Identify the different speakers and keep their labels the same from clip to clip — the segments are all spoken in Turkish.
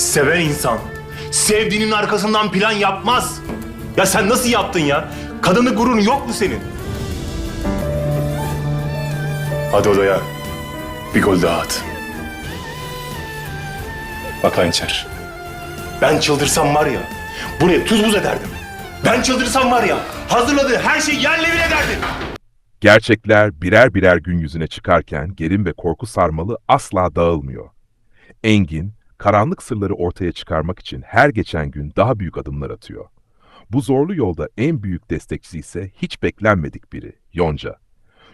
Speaker 1: Seven insan sevdiğinin arkasından plan yapmaz. Ya sen nasıl yaptın ya? Kadını gururun yok mu senin? Hadi odaya. Bir gol daha at. Bak hançer. Ben çıldırsam var ya, buraya tuz buz ederdim. Ben çıldırsam var ya, hazırladığı her şeyi yerle bir ederdim.
Speaker 2: Gerçekler birer birer gün yüzüne çıkarken gerin ve korku sarmalı asla dağılmıyor. Engin, karanlık sırları ortaya çıkarmak için her geçen gün daha büyük adımlar atıyor. Bu zorlu yolda en büyük destekçisi ise hiç beklenmedik biri, Yonca.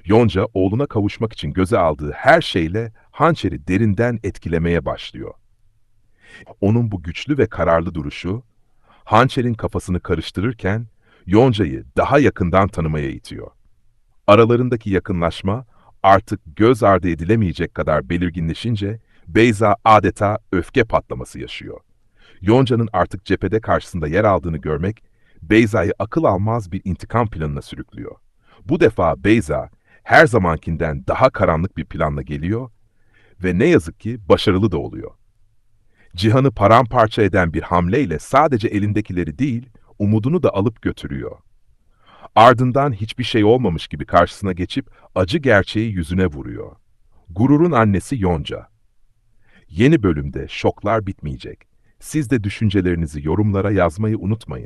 Speaker 2: Yonca, oğluna kavuşmak için göze aldığı her şeyle hançeri derinden etkilemeye başlıyor. Onun bu güçlü ve kararlı duruşu, hançerin kafasını karıştırırken Yonca'yı daha yakından tanımaya itiyor. Aralarındaki yakınlaşma artık göz ardı edilemeyecek kadar belirginleşince Beyza adeta öfke patlaması yaşıyor. Yonca'nın artık cephede karşısında yer aldığını görmek Beyza'yı akıl almaz bir intikam planına sürüklüyor. Bu defa Beyza her zamankinden daha karanlık bir planla geliyor ve ne yazık ki başarılı da oluyor. Cihan'ı paramparça eden bir hamleyle sadece elindekileri değil, umudunu da alıp götürüyor. Ardından hiçbir şey olmamış gibi karşısına geçip acı gerçeği yüzüne vuruyor. Gururun annesi Yonca. Yeni bölümde şoklar bitmeyecek. Siz de düşüncelerinizi yorumlara yazmayı unutmayın.